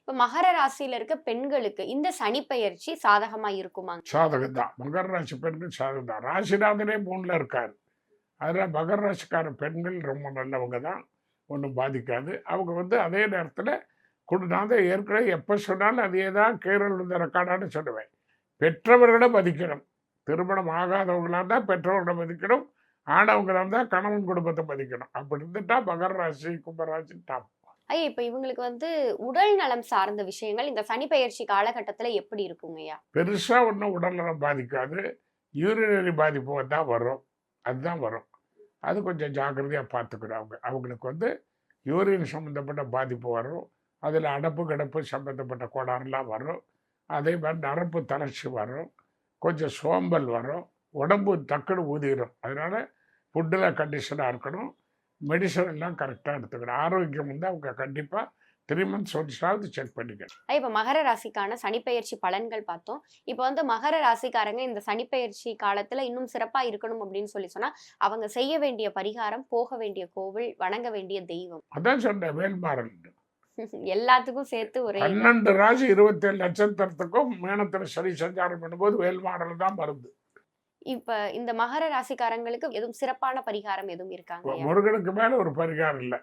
இப்போ மகர ராசியில இருக்க பெண்களுக்கு இந்த சனி சாதகமாக சாதகமா இருக்குமாங்க? சாதகம் தான் மகர ராசி பெண்கள் சாதகம் தான் ராசிநாதனே மூணுல இருக்கார். அதில் மகர ராசிக்கார பெண்கள் ரொம்ப நல்லவங்க தான். ஒன்றும் பாதிக்காது. அவங்க வந்து அதே நேரத்தில் கொடு ஏற்கனவே எப்போ சொன்னாலும் அதே தான் கேரள் இருந்த ரெக்கார்டான்னு சொல்லுவேன். பெற்றவர்களை மதிக்கணும். திருமணம் ஆகாதவங்களாக தான் பெற்றவர்களை மதிக்கணும். ஆனவங்களாக இருந்தால் கணவன் குடும்பத்தை மதிக்கணும். அப்படி இருந்துட்டா மகர ராசி கும்பராசி டாப். ஐயா இப்ப இவங்களுக்கு வந்து உடல் நலம் சார்ந்த விஷயங்கள் இந்த சனி பயிற்சி காலகட்டத்தில் எப்படி இருக்குங்கய்யா? பெருசாக ஒன்றும் உடல்நலம் பாதிக்காது. யூரினரி பாதிப்பு தான் வரும். அதுதான் வரும். அது கொஞ்சம் ஜாக்கிரதையாக பார்த்துக்கணும் அவங்க. அவங்களுக்கு வந்து யூரின் சம்மந்தப்பட்ட பாதிப்பு வரும். அதில் அடப்பு கிடப்பு சம்மந்தப்பட்ட கோளாறுலாம் வரும். அதே மாதிரி நரம்பு தளர்ச்சி வரும். கொஞ்சம் சோம்பல் வரும். உடம்பு டக்குன்னு ஊதிடும் அதனால் ஃபுட்டில் கண்டிஷனாக இருக்கணும். மெடிசன் எல்லாம் கரெக்டாக எடுத்துக்கணும். ஆரோக்கியம் வந்து அவங்க கண்டிப்பாக த்ரீ மந்த்ஸ் ஒன்ஸாவது செக் பண்ணிக்கணும் இப்ப மகர ராசிக்கான சனிப்பெயர்ச்சி பலன்கள் பார்த்தோம். இப்ப வந்து மகர ராசிக்காரங்க இந்த சனிப்பெயர்ச்சி காலத்துல இன்னும் சிறப்பா இருக்கணும் அப்படின்னு சொல்லி சொன்னா அவங்க செய்ய வேண்டிய பரிகாரம் போக வேண்டிய கோவில் வணங்க வேண்டிய தெய்வம். அதான் சொன்னேன் வேல்மாறன் எல்லாத்துக்கும் சேர்த்து ஒரே பன்னெண்டு ராசி இருபத்தேழு நட்சத்திரத்துக்கும் மேனத்தில் சரி சஞ்சாரம் பண்ணும்போது வேல்மாடல் தான் மருந்து இப்ப இந்த மகர ராசிக்காரங்களுக்கு எதுவும் சிறப்பான பரிகாரம் எதுவும் இருக்காங்க முருகனுக்கு மேல ஒரு பரிகாரம் இல்லை.